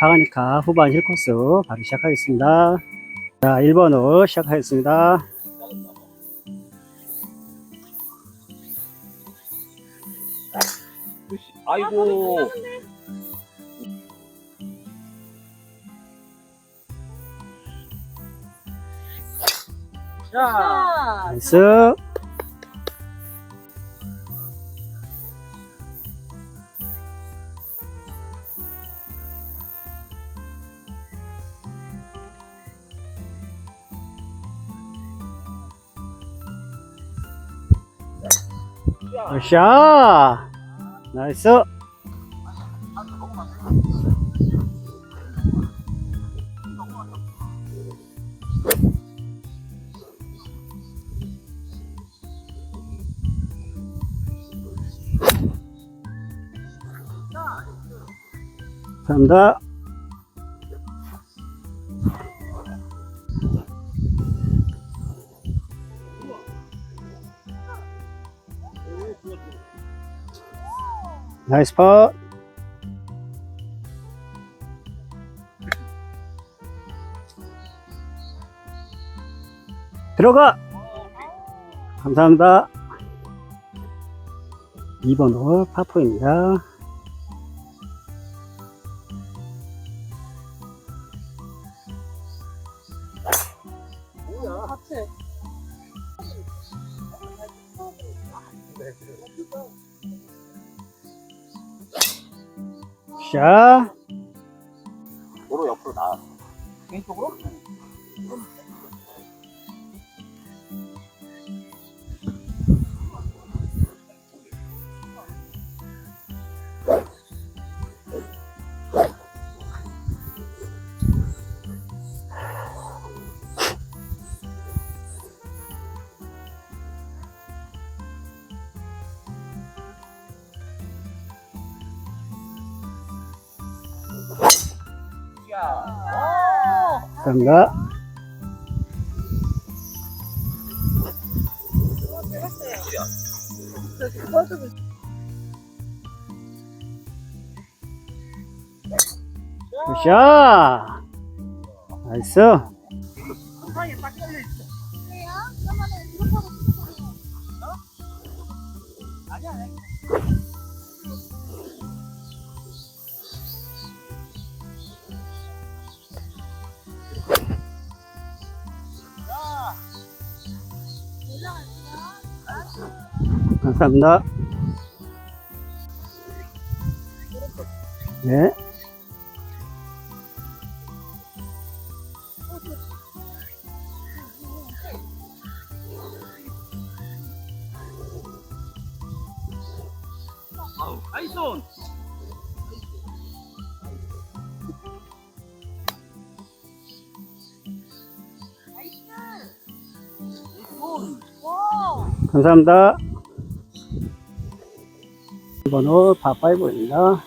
박하니까 후반 힐코스 바로 시작하겠습니다. 자, 1번 홀 시작하겠습니다. 아이고. 자, 나이스. 샷! 나이스! 감사합니다. 나이스 파. 들어가. 감사합니다. 2번 홀 파포입니다. 샷. 도로 옆으로 나왔어. 왼쪽으로? 감사합니다. 굿샷! 나이스! 감사합니다. 네. 감사합니다. 1번 홀 파5입니다.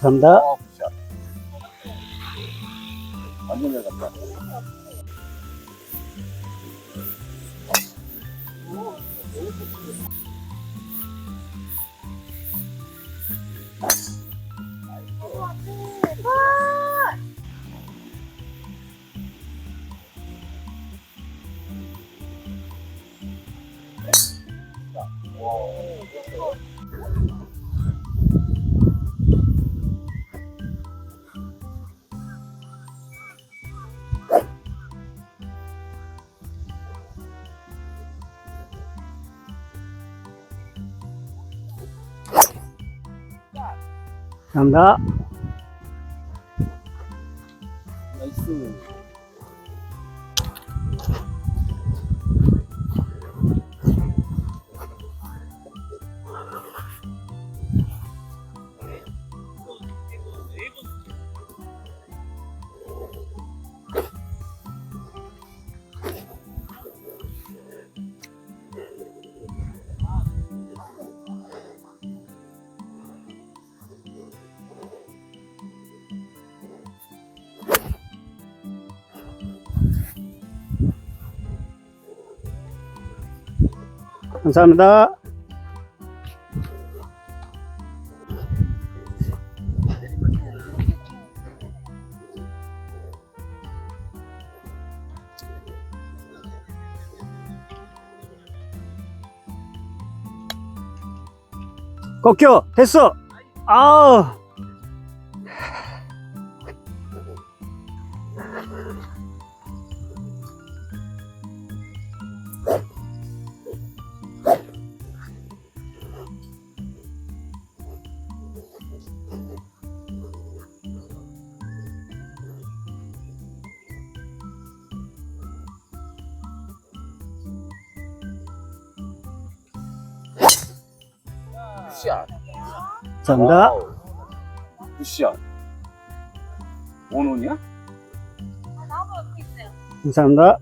감사합니다. 어, 굿샷. 완전 잘 갔다. 감 감사합니다. 꺾여 됐어 아우 굿샷. 감사합니다 와우. 굿샷. 원혼이야? 감사합니다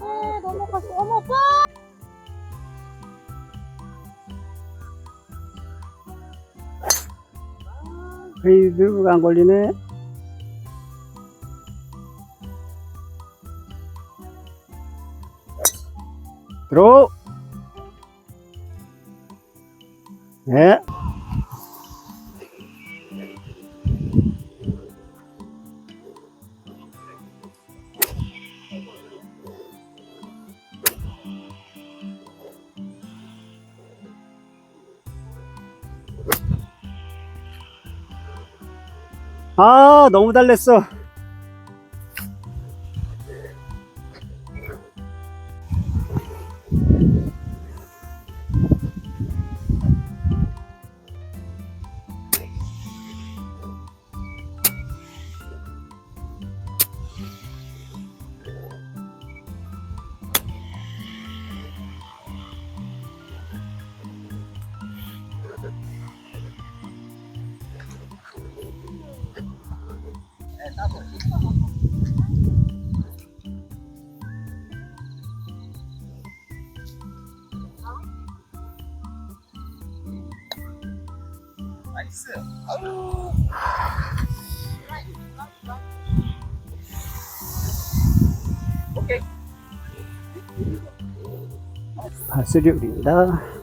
어, 넘어갔어. 어머, 오빠! 에이 누구가 안 걸리네 들어 네 아, 너무 달랬어. 나이스. 오케이. 바스리울입니다.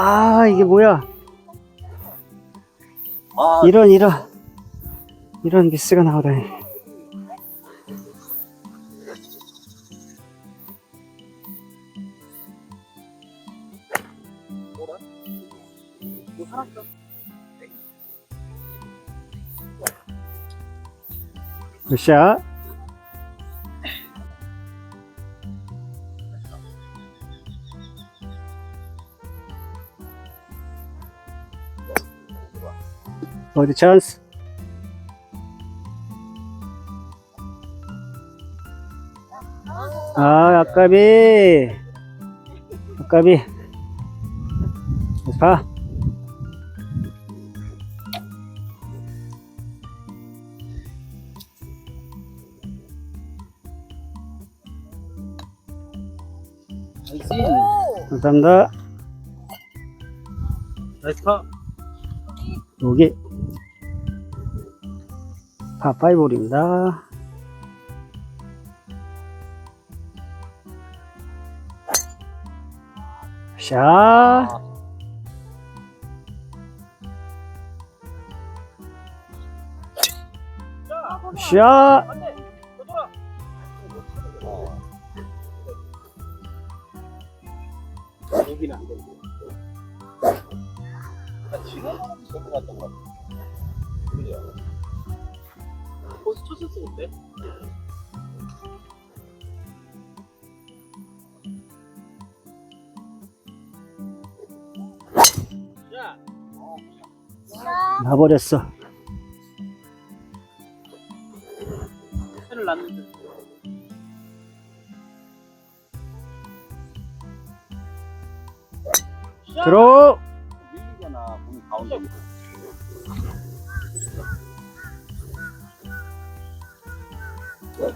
아, 이게 뭐야? 아, 이런, 이런, 이런 미스가 나오다니. 굿샷. 어디 찬스? 아, 아까비. 아까비. 봐. 감사합니다. 나이스 카. 여기 파파이볼입니다. 샷. 샷. 갔던 거 같아. 그죠? 거기서 쳤었어 그때? 야. 나 버렸어. Yeah.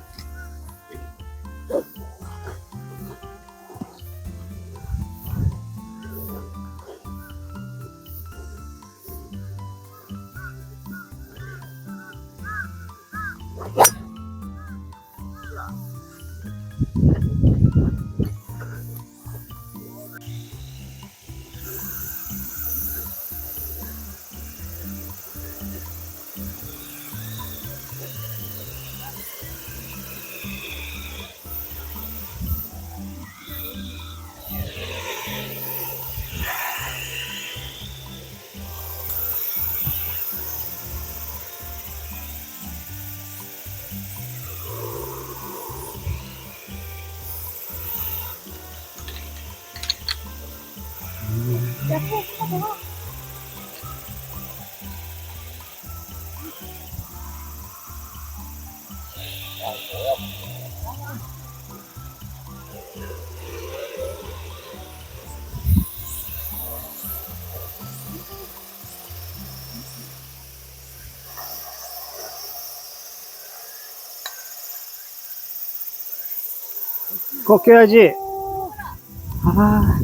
꺾여야지. 아,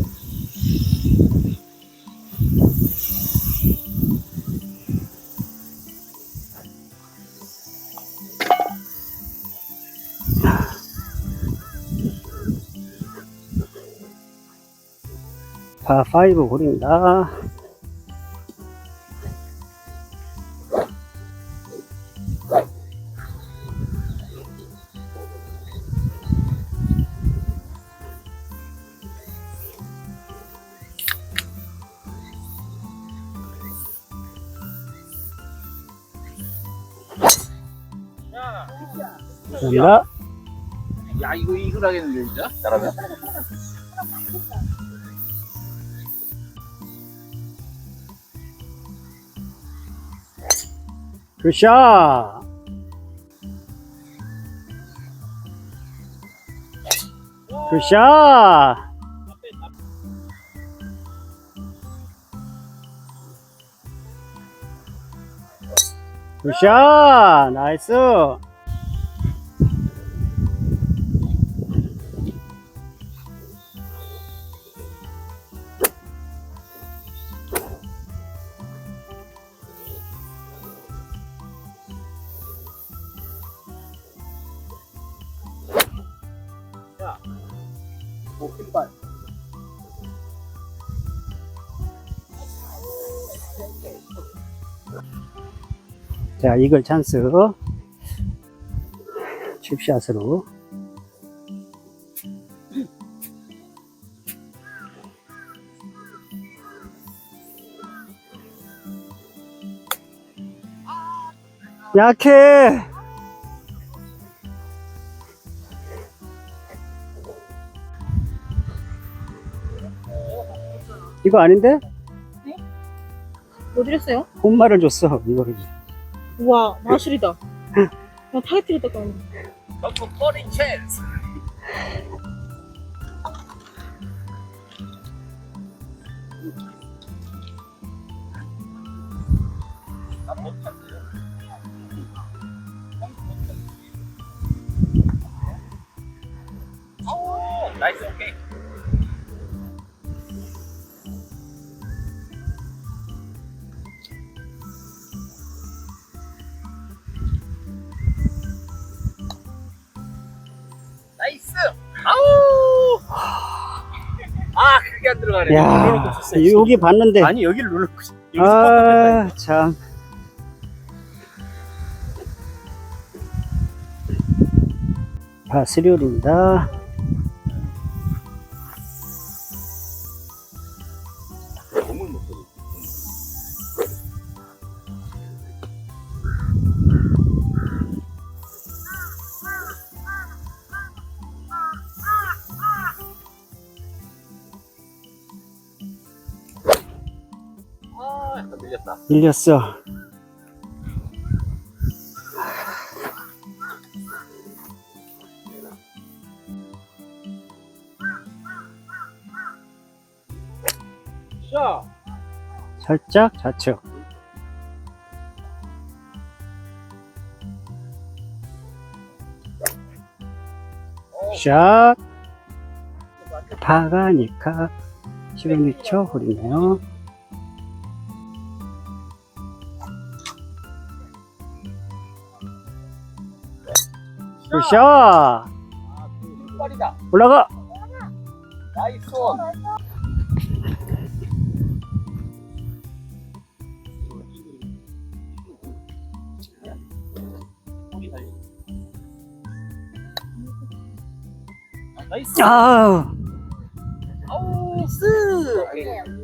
파5 홀입니다. 감사합니다. 야 이거 이글 하겠는데 진짜 잘하면 굿샷! 굿샷! 굿샷! 나이스! 자, 이글 찬스. 칩샷으로. 약해! 이거 아닌데? 뭐 드렸어요? 홈마를 줬어, 이거를. 우와 마술이다 그냥 타이틀이 떴다 점프 버리 찬스 나이스 오케이 아안 들어가네 야. 여기 봤는데. 아니 여기를 눌러놓고 여기서 아, 참. 바스리올입니다. 밀렸다 밀렸어. 샤 살짝 좌측. 샷. 파가니카 시그니처 홀이네요. 굿샷! 흑발이다. 올라가! 나이스 나이스. 아우! 아우, 스.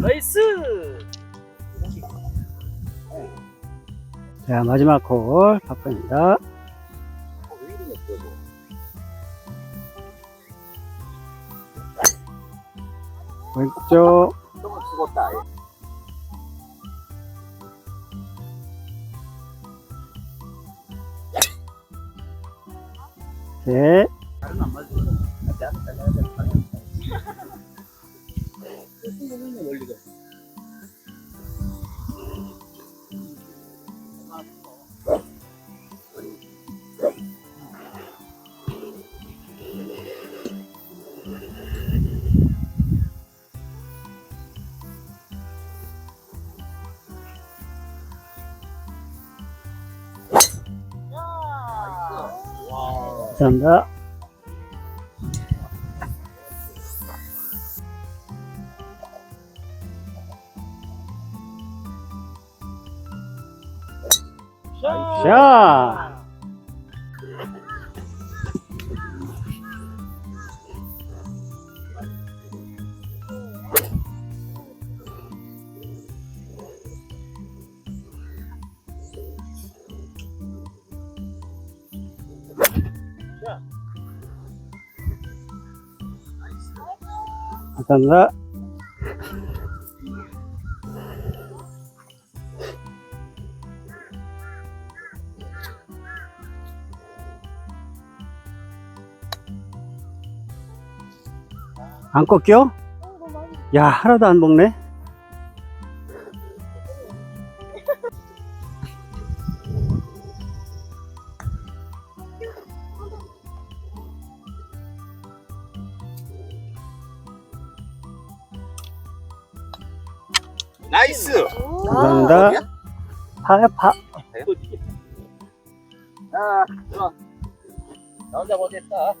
나이스. 자, 마지막 홀, 그래도. 왼쪽, 무슨 놈이냐, 원리가. 와. 감사합니다. 샷! 감 안 꺾여? 야, 하나도 안 먹네? 나이스. 감사합니다. 파야, 파. 아, 좋아. 나 혼자 못했다.